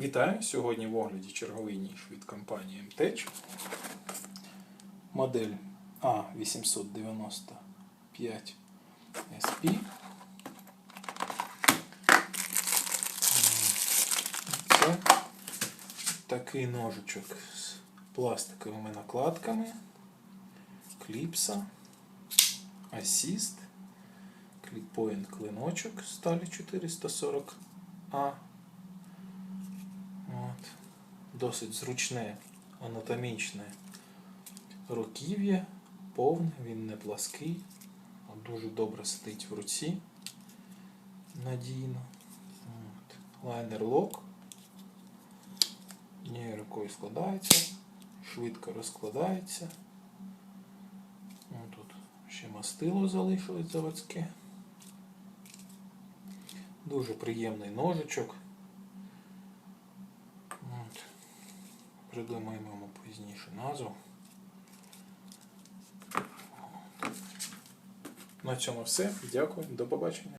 Вітаю! Сьогодні в огляді черговий ніж від компанії MTech. Модель A895 SP. Це такий ножичок з пластиковими накладками, кліпса, асіст, кліппоінт клиночок сталі 440А. Досить зручне, анатомічне руків'я, повне, він не плаский, а дуже добре сидить в руці. Надійно. Лайнер лок. Однією рукою складається, швидко розкладається. Тут ще мастило залишилось заводське. Дуже приємний ножичок. Придумаємо йому пізніше назву. На цьому все. Дякую, до побачення.